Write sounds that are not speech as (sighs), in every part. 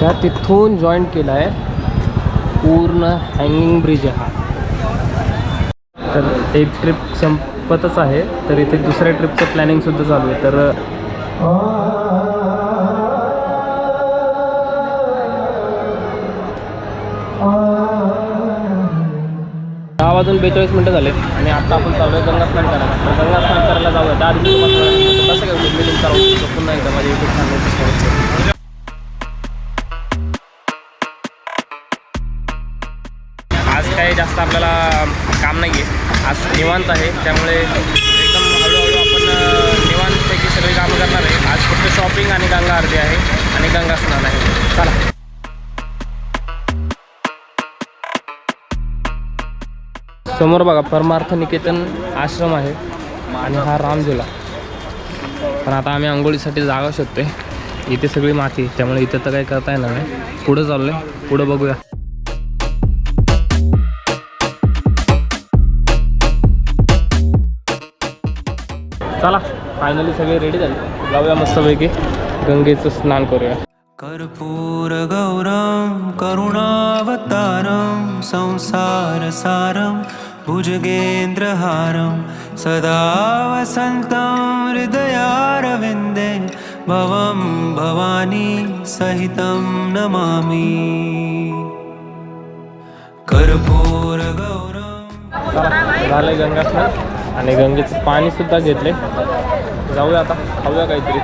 त्या तिथून जॉईन केला आहे पूर्ण हँगिंग ब्रिज आहे हा. तर एक ट्रिप संपतच आहे. तर इथे दुसऱ्या ट्रिपचं प्लॅनिंगसुद्धा चालू आहे. तर दहा वाजून बेचाळीस मिनटं झाले आणि आता आपण चालू आहे गंगा स्नान करायला. तर गंगा स्नान करायला जाऊया. त्या आधी कसं काय मिटिंग चालू शकतो पुन्हा एकदा माझ्या युट्यूब चॅनल जास्त आपल्याला काम नाही आहे आज निवांत आहे. त्यामुळे एकदम हळूहळू आपण निवांतपैकी सगळी कामं करणार आहे. आज फक्त शॉपिंग आणि गंगा आरती आहे आणि गंगा स्नान आहे. चला. समोर बघा परमार्थ निकेतन आश्रम आहे आणि हा रामझुला. पण आता आम्ही आंघोळीसाठी जागा शोधतोय. इथे सगळी माती त्यामुळे इथे तर काही करता येणार नाही. पुढं चाललोय. पुढं बघूया. चला फायनली सगळे रेडी झाले. जाऊया मस्तपैकी. गंगेचं स्नान करूया. कर्पूरगौरं करुणावतारं संसारसारं भुजगेन्द्रहारं सदा वसन्तं हृदयारविन्दे भवं भवानी सहितं नमामि। कर्पूरगौरं चला झालंय गंगा स्नान आणि गंगेचं पाणीसुद्धा घेतले जाऊया आता खाऊया काहीतरी.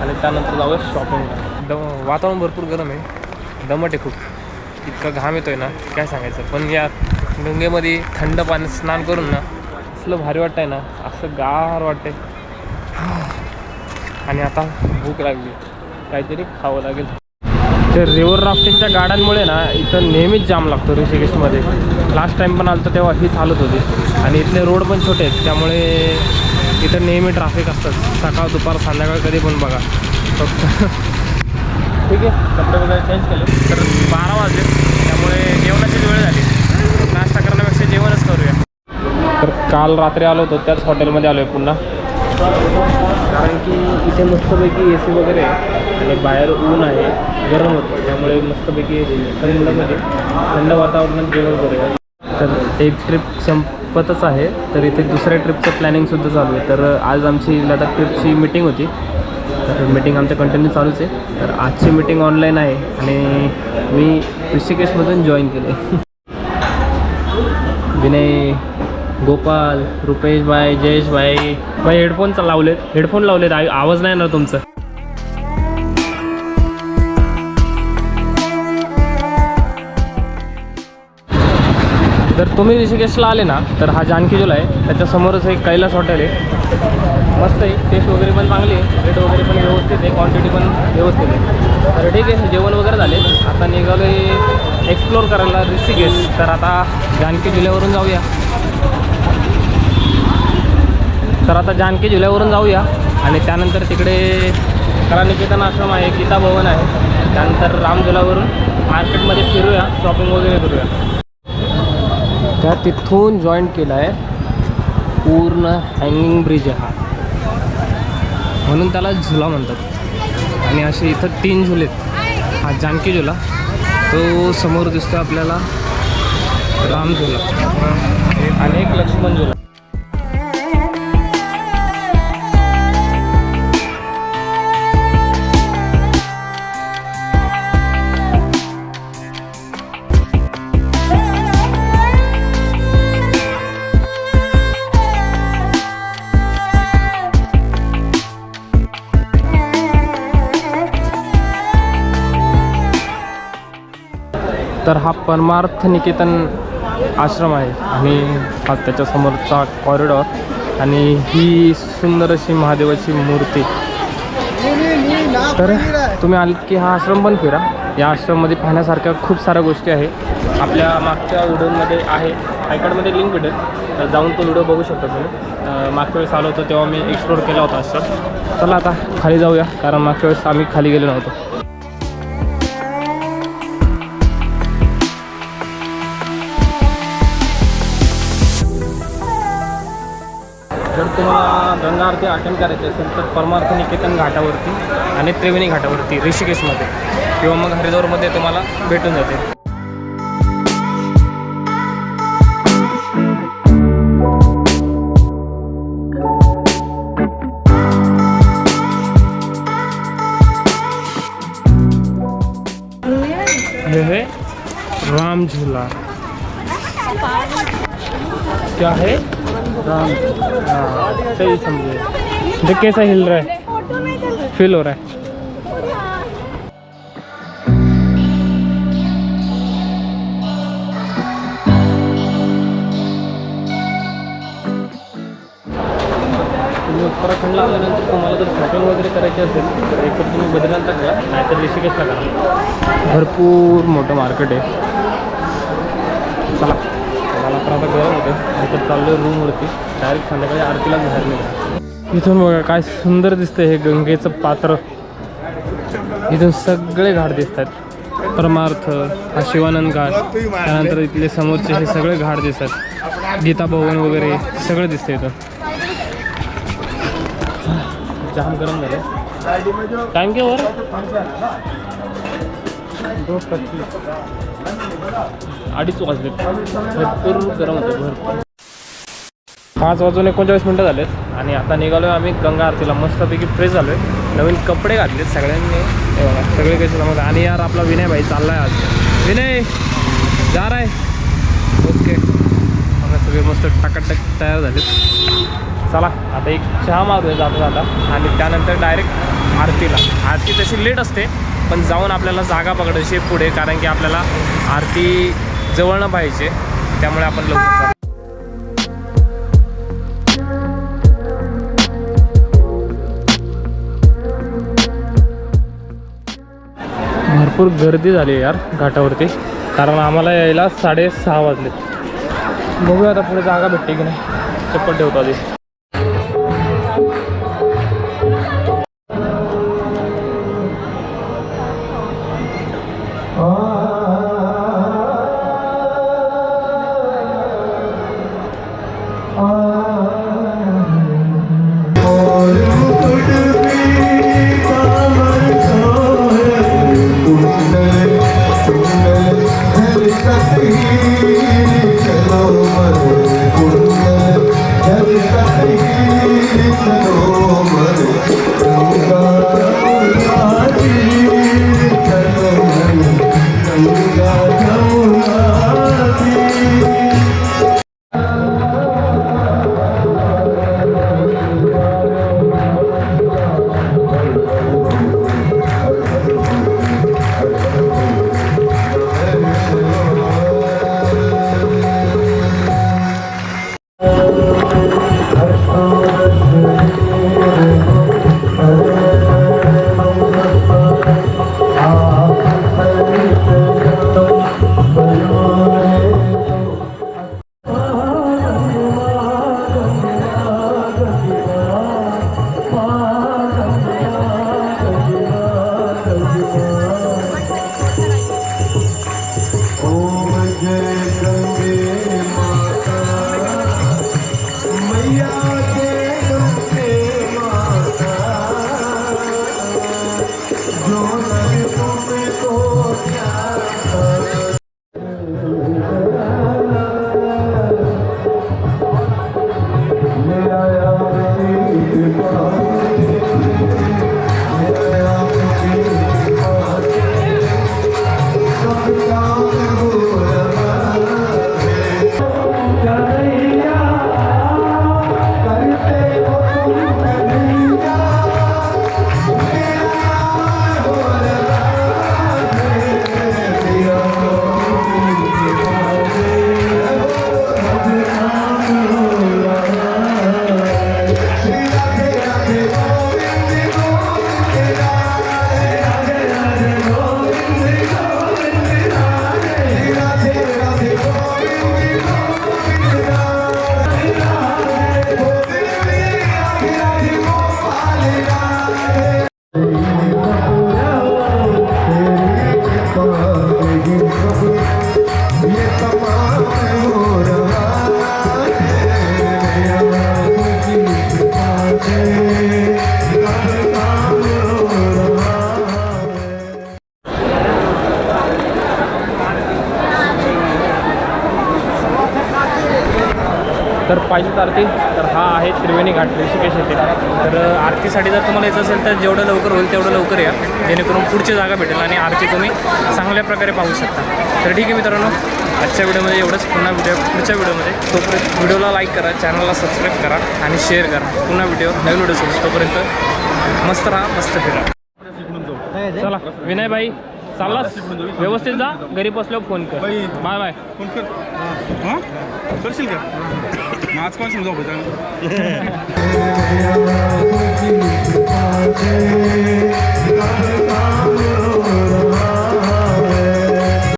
आणि त्यानंतर जाऊया शॉपिंगला दम वातावरण भरपूर गरम आहे. दमट आहे खूप. इतका घाम येतो आहे ना काय सांगायचं? पण या गंगेमध्ये थंड पाणी स्नान करून ना असलं भारी वाटतंय ना असं गार वाटतंय. (sighs) आणि आता भूक लागली. काहीतरी खावं लागेल. ते रिव्हर राफ्टिंगच्या गाड्यांमुळे ना इथं नेहमीच जाम लागतो ऋषिकेशमध्ये. लास्ट टाईम पण आलं तेव्हा हीच हालत होती. आणि इथले रोड पण छोटे आहेत त्यामुळे इथं नेहमी ट्रॅफिक असतात सकाळ दुपार संध्याकाळ कधी पण बघा. फक्त ठीक आहे. कपडे वगैरे चेंज केले. तर बारा वाजले. त्यामुळे जेवणाची वेळ झाली. नाश्ता करण्यापेक्षा जेवणच करूया. तर काल रात्री आलो होतो त्याच हॉटेलमध्ये आलो आहे पुन्हा. कारण की इथे मस्तपैकी ए सी वगैरे आहे. आणि बाहेर ऊन आहे गरम होतं. त्यामुळे मस्तपैकी थंडमध्ये थंड वातावरणात जेवण करूया. तर एक ट्रिप संपतच आहे. तर इथे दुसऱ्या ट्रिपचं प्लॅनिंगसुद्धा चालू आहे. तर आज आमची लडाख ट्रिपची मिटिंग होती. तर मीटिंग आमचं कंटिन्यू चालूच आहे. तर आजची मीटिंग ऑनलाईन आहे आणि मी ऋषिकेशमधून जॉईन केलं (laughs) विनय गोपाल रुपेश भाई जयेश भाई भाई हेडफोन लावलेत. हेडफोन लावलेत. आवाज नाही येणार तुमचं. जर तुम्ही ऋषिकेशला आले ना तर हा जानकी जुला आहे. त्याच्यासमोरच एक कैलास हॉटेल आहे. मस्त आहे. टेस्ट वगैरे पण चांगली आहे. रेट वगैरे पण व्यवस्थित आहे. क्वांटिटी पण व्यवस्थित आहे. तर ठीक आहे. जेवण वगैरे झाले. आता निघालो एक्सप्लोर करायला ऋषिकेश. तर आता जानकी जुल्यावरून जाऊया. तर आता जानकी जुल्यावरून जाऊया. आणि त्यानंतर तिकडे कलानिकेतन आश्रम आहे. गीता भवन आहे. त्यानंतर रामजुलावरून मार्केटमध्ये फिरूया. शॉपिंग वगैरे करूया. त्या तिथून जॉईन केला आहे पूर्ण हँगिंग ब्रिज आहे हा. म्हणून त्याला झुला म्हणतात. आणि असे इथं तीन झुले आहेत. हा जानकी झुला. तो समोर दिसतो आपल्याला राम झुला. आणि एक लक्ष्मण झुला. तर हा परमार्थ निकेतन आश्रम आहे आणि हा त्याच्यासमोरचा कॉरिडॉर आणि ही सुंदर अशी महादेवाची मूर्ती. तर तुम्ही आलात की हा आश्रम पण फिरा. या आश्रममध्ये पाहण्यासारख्या खूप साऱ्या गोष्टी आहे. आपल्या मागच्या व्हिडिओमध्ये आहे. आयकार्डमध्ये लिंक भेटेल. तर जाऊन तो व्हिडिओ बघू शकता तुम्ही. मागच्या वेळेस आलो होतो तेव्हा मी एक्सप्लोर केला होता आश्रम. चला आता खाली जाऊया कारण मागच्या वेळेस आम्ही खाली गेलो नव्हतो. जर तुम्हाला गंगा आरती अटेंड करायची असेल तर परमार्थ निकेतन घाटावरती आणि त्रिवेणी घाटावरती ऋषिकेशमध्ये किंवा मग हरिद्वारमध्ये तुम्हाला भेटून जाते. है राम झूला. क्या है? हाँ, सही समझे। देख कैसा हिल रहा है। फील हो रहा है। उत्तराखंडला आल्यानंतर तुम्हाला जर शॉपिंग वगैरे करायची असेल तर एकतर तुम्ही बद्रीनाथला करा नाहीतर ऋषिकेशला करा भरपूर मोठं मार्केट आहे. चला. मला पण आता गरम होतं इथं चाललो रूमवरती डायरेक्ट संध्याकाळी आरतीला बाहेर निघा इथून बघा काय सुंदर दिसतंय हे गंगेचं पात्र. इथून सगळे घाट दिसत आहेत परमार्थ हा शिवानंद घाट त्यानंतर इथले समोरचे हे सगळे घाट दिसतात. गीता भवन वगैरे सगळं दिसतं इथं. जाम गरम झालं टाइम क्या अडीच वाजले भरपूर गरम होतं भरपूर. पाच वाजून एकोणचाळीस मिनटं झालेत. आणि आता निघालो आम्ही गंगा आरतीला. मस्तपैकी फ्रेश झालो आहे नवीन कपडे घातलेत सगळ्यांनी. सगळे कसे जमत आणि यार आपला विनय भाई चाललाय आज. विनय जा आहे ओके. आम्ही सगळे मस्त टाकाटक तयार झालेत. चला आता एक चहा मारूया जाता जाता. आणि त्यानंतर डायरेक्ट आरतीला. आरती तशी लेट असते. पण जाऊन आपल्याला जागा पकडायची पुढे कारण की आपल्याला आरती जवळनं पाहिजे त्यामुळे आपण लवकर भरपूर गर्दी झाली आहे यार घाटावरती. कारण आम्हाला यायला साडेसहा वाजले. बघूया आता पुढे जागा भेटते की नाही. चप्पल ठेवतो आधी. तर आरती तर हा आहे त्रिवेणी घाट ऋषिकेश येथे. तर आरतीसाठी जर तुम्हाला यायचं असेल तर जेवढं लवकर होईल तेवढं लवकर या. जेणेकरून पुढची जागा भेटेल आणि आरती तुम्ही चांगल्या प्रकारे पाहू शकता. तर ठीक आहे मित्रांनो आजच्या व्हिडिओमध्ये एवढंच. पुन्हा व्हिडिओ पुढच्या व्हिडिओमध्ये. तोपर्यंत व्हिडिओला लाईक करा चॅनलला सबस्क्राईब करा आणि शेअर करा. पुन्हा व्हिडिओ नवीन व्हिडिओ सोबत तोपर्यंत मस्त राहा मस्त फिरा. चला विनय भाई चाललास व्यवस्थित जा. घरी बसल्यावर फोन कर. बाई. Bye bye. फोन कर. हां? करशील का? मग आज कोण समजा होता